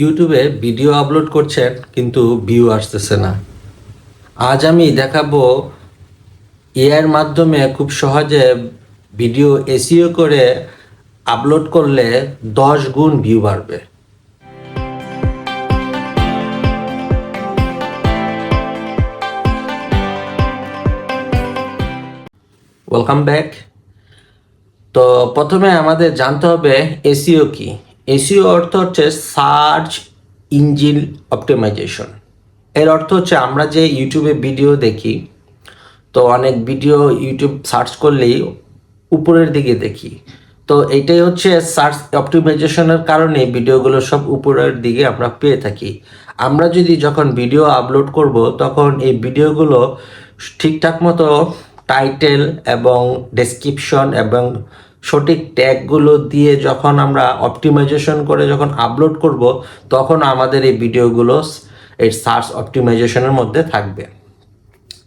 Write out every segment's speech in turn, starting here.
ইউটিউবে video upload করছেন, কিন্তু ভিউ আসতেছে না। আজ আমি দেখাবো এআইয়ের মাধ্যমে খুব সহজে ভিডিও এসিও করে আপলোড করলে দশ গুণ ভিউ বাড়বে। ওয়েলকাম ব্যাক তো প্রথমে আমাদের জানতে হবে এসিও কি? এসিও অর্থ হচ্ছে সার্চ ইঞ্জিন অপটিমাইজেশন। এর অর্থ হচ্ছে আমরা যে ইউটিউবে ভিডিও দেখি, তো অনেক ভিডিও ইউটিউব সার্চ করলেই উপরের দিকে দেখি। তো এটাই হচ্ছে সার্চ অপটিমাইজেশনের কারণে ভিডিওগুলো সব উপরের দিকে আমরা পেয়ে থাকি। আমরা যদি যখন ভিডিও আপলোড করব, তখন এই ভিডিওগুলো ঠিকঠাক মতো টাইটেল এবং ডেসক্রিপশন এবং সঠিক ট্যাগগুলো দিয়ে যখন আমরা অপটিমাইজেশন করে যখন আপলোড করব, তখন আমাদের এই ভিডিওগুলো এই সার্চ অপটিমাইজেশনের মধ্যে থাকবে।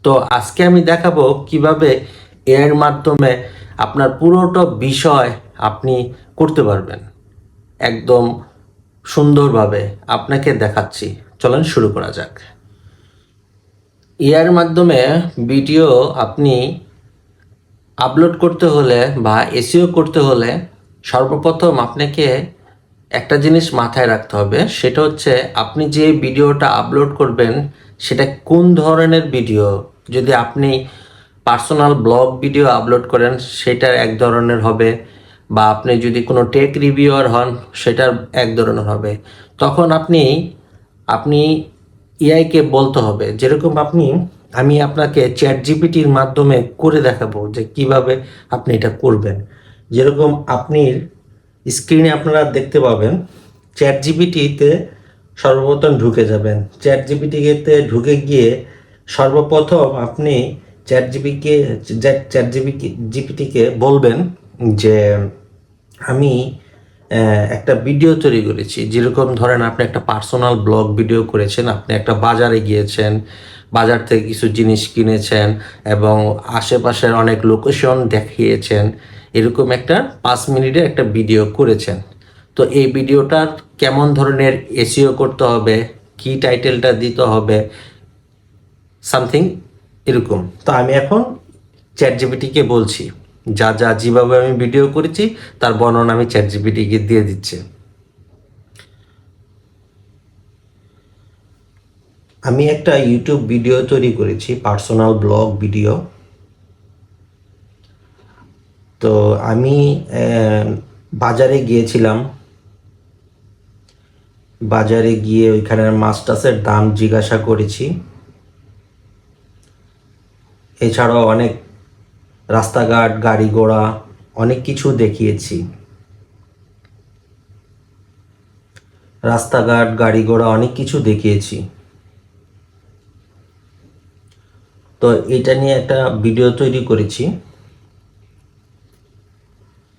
তো আজকে আমি দেখাবো কীভাবে এর মাধ্যমে আপনার পুরোটা বিষয় আপনি করতে পারবেন। একদম সুন্দরভাবে আপনাকে দেখাচ্ছি। চলেন শুরু করা যাক। এআর মাধ্যমে ভিডিও আপনি আপলোড করতে হলে বা এসিও করতে হলে সর্বপ্রথম আপনাকে একটা জিনিস মাথায় রাখতে হবে। সেটা হচ্ছে আপনি যে ভিডিওটা আপলোড করবেন, সেটা কোন ধরনের ভিডিও? যদি আপনি পার্সোনাল ব্লগ ভিডিও আপলোড করেন, সেটার এক ধরনের হবে। বা আপনি যদি কোনো টেক রিভিউয়ার হন, সেটার এক ধরনের হবে। তখন আপনি আপনি এআইকে বলতে হবে। যেরকম আপনি আমি আপনাকে চ্যাট জিপিটির মাধ্যমে করে দেখাবো যে কীভাবে আপনি এটা করবেন। যেরকম আপনি স্ক্রিনে আপনারা দেখতে পাবেন চ্যাট জিপিটিতে সর্বপ্রথম ঢুকে যাবেন। চ্যাট জিপিটিতে ঢুকে গিয়ে সর্বপ্রথম আপনি চ্যাট জিপিকে চ্যাট জিপি জিপিটিকে বলবেন যে, আমি একটা ভিডিও তৈরি করেছি। যেরকম ধরেন আপনি একটা পার্সোনাল ব্লগ ভিডিও করেছেন, আপনি একটা বাজারে গিয়েছেন বাজার থেকে কিছু জিনিস কিনেছেন এবং আশেপাশের অনেক লোকেশন দেখিয়েছেন, এরকম একটা পাঁচ মিনিটের একটা ভিডিও করেছেন। তো এই ভিডিওটার কেমন ধরনের এসিও করতে হবে, কি টাইটেলটা দিতে হবে, সামথিং এরকম। তো আমি এখন চ্যাট জিপিটিকে বলছি, যা যা যেভাবে আমি ভিডিও করেছি, তার বর্ণনা আমি চ্যাট জিপিটিকে দিয়ে দিচ্ছি। আমি একটা ইউটিউব ভিডিও তৈরি করেছি পার্সোনাল ব্লগ ভিডিও তো আমি বাজারে গিয়েছিলাম। বাজারে গিয়ে ওইখানের মাছ টাছের দাম জিজ্ঞাসা করেছি। এছাড়াও অনেক রাস্তাঘাট, গাড়ি ঘোড়া, অনেক কিছু দেখিয়েছি। রাস্তাঘাট, গাড়ি ঘোড়া, অনেক কিছু দেখিয়েছি। তো এটা নিয়ে একটা ভিডিও তৈরি করেছি।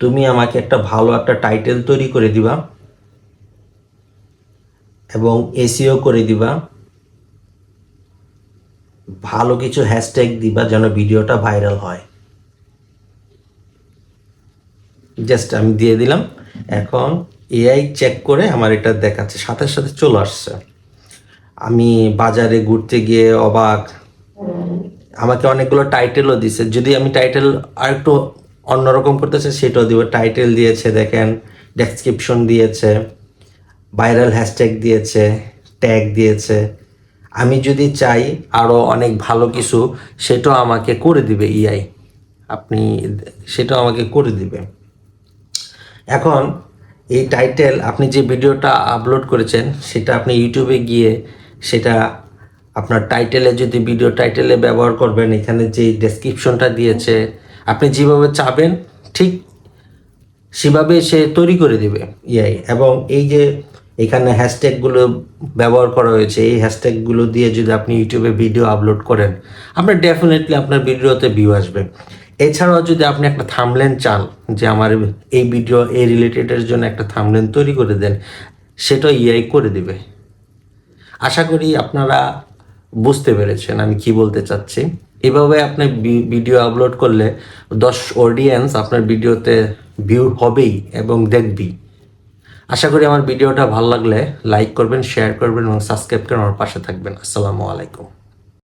তুমি আমাকে একটা ভালো একটা টাইটেল তৈরি করে দিবা। এবং এসিও করে দিবা। ভালো কিছু হ্যাশট্যাগ দিবা যেন ভিডিওটা ভাইরাল হয়। জাস্ট আমি দিয়ে দিলাম। এখন এআই চেক করে আমার এটা দেখাচ্ছে, সাথে সাথে চলে আসছে। আমি বাজারে ঘুরতে গিয়ে অবাক আমাকে অনেকগুলো টাইটেলও দিছে। যদি আমি টাইটেল আর একটু অন্যরকম করতে চাই সেটাও দিব। টাইটেল দিয়েছে, দেখেন ডেসক্রিপশন দিয়েছে ভাইরাল হ্যাশট্যাগ দিয়েছে ট্যাগ দিয়েছে। আমি যদি চাই আরও অনেক ভালো কিছু, সেটাও আমাকে করে দিবে ইআই আপনি সেটাও আমাকে করে দিবে। এখন, এই টাইটেল আপনি যে ভিডিওটা আপলোড করেছেন, সেটা আপনি ইউটিউবে গিয়ে সেটা আপনার টাইটেলে যদি ভিডিও টাইটেলে ব্যবহার করবেন, এখানে যে ডেসক্রিপশনটা দিয়েছে, আপনি যেভাবে চাবেন, ঠিক সেভাবে সে তৈরি করে দিবে ইআই এবং এই যে এখানে হ্যাশট্যাগুলো ব্যবহার করা হয়েছে, এই হ্যাশট্যাগুলো দিয়ে যদি আপনি ইউটিউবে ভিডিও আপলোড করেন, আপনার ডেফিনেটলি আপনার ভিডিওতে ভিউ আসবে। এছাড়াও যদি আপনি একটা থামলেন চান, যে আমার এই ভিডিও এই রিলেটেডের জন্য একটা থামলেন তৈরি করে দেন সেটা ইআই করে দিবে। আশা করি আপনারা বুঝতে পেরেছেন আমি কি বলতে চাচ্ছি। এভাবে আপনি ভিডিও আপলোড করলে দশ অডিয়েন্স আপনার ভিডিওতে ভিউ হবেই এবং দেখবি আশা করি আমার ভিডিওটা ভালো লাগলে লাইক করবেন শেয়ার করবেন এবং সাবস্ক্রাইব করে আমার পাশে থাকবেন। আসসালামু আলাইকুম।